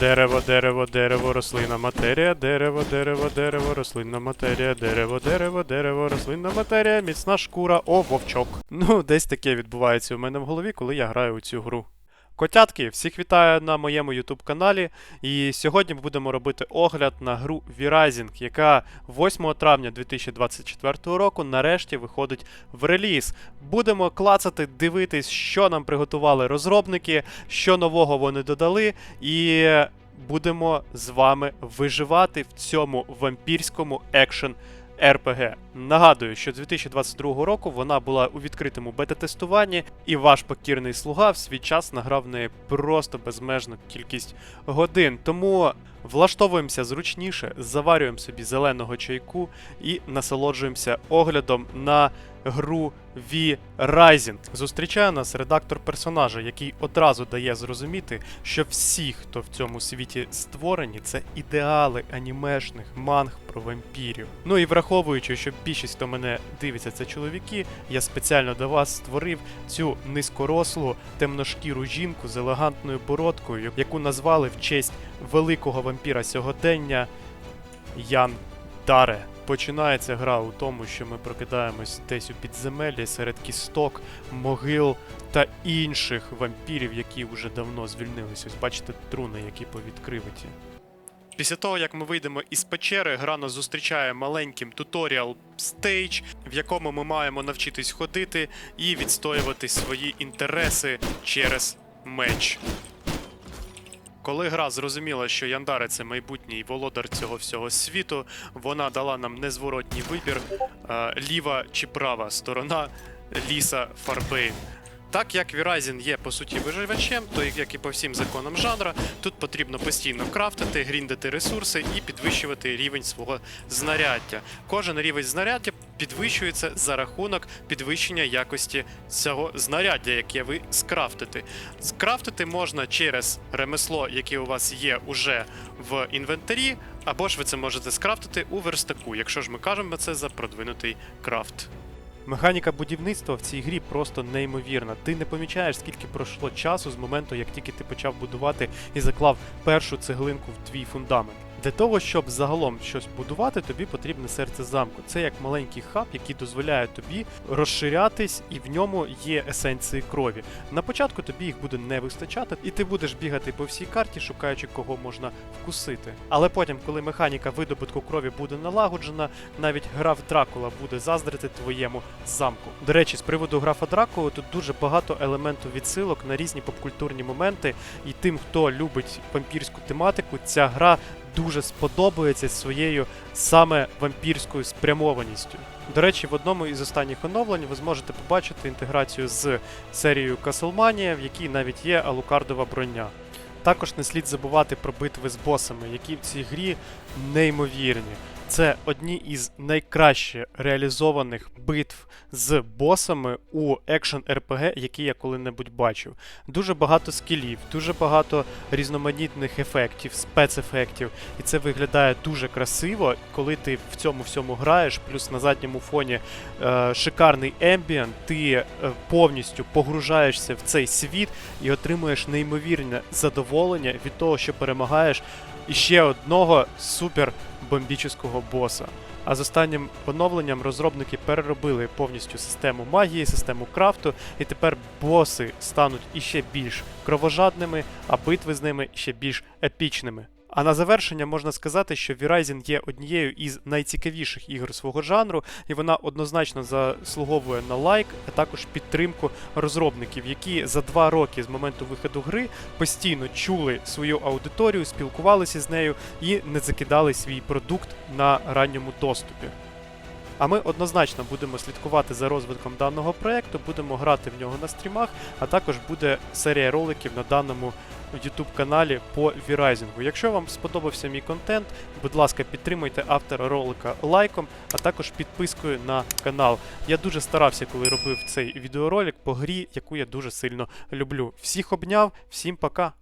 Дерево, дерево, дерево, рослина, матерія, дерево, дерево, дерево, рослинна матерія, дерево, дерево, дерево, рослинна матерія, міцна шкура, о, вовчок. Ну, десь таке відбувається у мене в голові, коли я граю у цю гру. Котятки, всіх вітаю на моєму YouTube каналі. І сьогодні ми будемо робити огляд на гру V-Rising, яка 8 травня 2024 року нарешті виходить в реліз. Будемо клацати, дивитись, що нам приготували розробники, що нового вони додали, і будемо з вами виживати в цьому вампірському екшен RPG. Нагадую, що з 2022 року вона була у відкритому бета-тестуванні, і ваш покірний слуга в свій час награв в неї просто безмежну кількість годин. Тому влаштовуємося зручніше, заварюємо собі зеленого чайку і насолоджуємося оглядом на гру V-Rising. Зустрічає нас редактор персонажа, який одразу дає зрозуміти, що всі, хто в цьому світі створені, це ідеали анімешних манг про вампірів. Ну і враховуючи, що більшість, хто мене дивиться, це чоловіки, я спеціально до вас створив цю низькорослу темношкіру жінку з елегантною бородкою, яку назвали в честь великого вампіра сьогодення Ян Даре. Починається гра у тому, що ми прокидаємось десь у підземеллі серед кісток, могил та інших вампірів, які вже давно звільнились. Ось бачите труни, які повідкриваті. Після того, як ми вийдемо із печери, гра нас зустрічає маленьким туторіал стейдж, в якому ми маємо навчитись ходити і відстоювати свої інтереси через меч. Коли гра зрозуміла, що Яндаре це майбутній володар цього всього світу, вона дала нам незворотній вибір е, ліва чи права сторона ліса Фарбейн. Так як Verizon є по суті виживачем, то як і по всім законам жанра, тут потрібно постійно крафтити, гріндити ресурси і підвищувати рівень свого знаряддя. Кожен рівень знаряддя підвищується за рахунок підвищення якості цього знаряддя, яке ви скрафтите. Скрафтити можна через ремесло, яке у вас є уже в інвентарі, або ж ви це можете скрафтити у верстаку, якщо ж ми кажемо це за продвинутий крафт. Механіка будівництва в цій грі просто неймовірна. Ти не помічаєш, скільки пройшло часу з моменту, як тільки ти почав будувати і заклав першу цеглинку в твій фундамент. Для того, щоб загалом щось будувати, тобі потрібне серце замку. Це як маленький хаб, який дозволяє тобі розширятись, і в ньому є есенції крові. На початку тобі їх буде не вистачати, і ти будеш бігати по всій карті, шукаючи кого можна вкусити. Але потім, коли механіка видобутку крові буде налагоджена, навіть граф Дракула буде заздрити твоєму замку. До речі, з приводу графа Дракули тут дуже багато елементу відсилок на різні попкультурні моменти, і тим, хто любить вампірську тематику, ця гра дуже сподобається своєю саме вампірською спрямованістю. До речі, в одному із останніх оновлень ви зможете побачити інтеграцію з серією Castlevania, в якій навіть є алукардова броня. Також не слід забувати про битви з босами, які в цій грі неймовірні. Це одні із найкраще реалізованих битв з босами у екшен RPG, які я коли-небудь бачив. Дуже багато скілів, дуже багато різноманітних ефектів, спецефектів, і це виглядає дуже красиво, коли ти в цьому всьому граєш, плюс на задньому фоні е, шикарний ембієнт, ти е, повністю погружаєшся в цей світ і отримуєш неймовірне задоволення від того, що перемагаєш іще одного супер бомбічного боса. А з останнім оновленням розробники переробили повністю систему магії, систему крафту, і тепер боси стануть іще більш кровожадними, а битви з ними ще більш епічними. А на завершення можна сказати, що V-Rising є однією із найцікавіших ігор свого жанру, і вона однозначно заслуговує на лайк, а також підтримку розробників, які за два роки з моменту виходу гри постійно чули свою аудиторію, спілкувалися з нею і не закидали свій продукт на ранньому доступі. А ми однозначно будемо слідкувати за розвитком даного проекту, будемо грати в нього на стрімах, а також буде серія роликів на даному YouTube каналі по V-Rising. Якщо вам сподобався мій контент, будь ласка, підтримуйте автора ролика лайком, а також підпискою на канал. Я дуже старався, коли робив цей відеоролик по грі, яку я дуже сильно люблю. Всіх обняв, всім пока!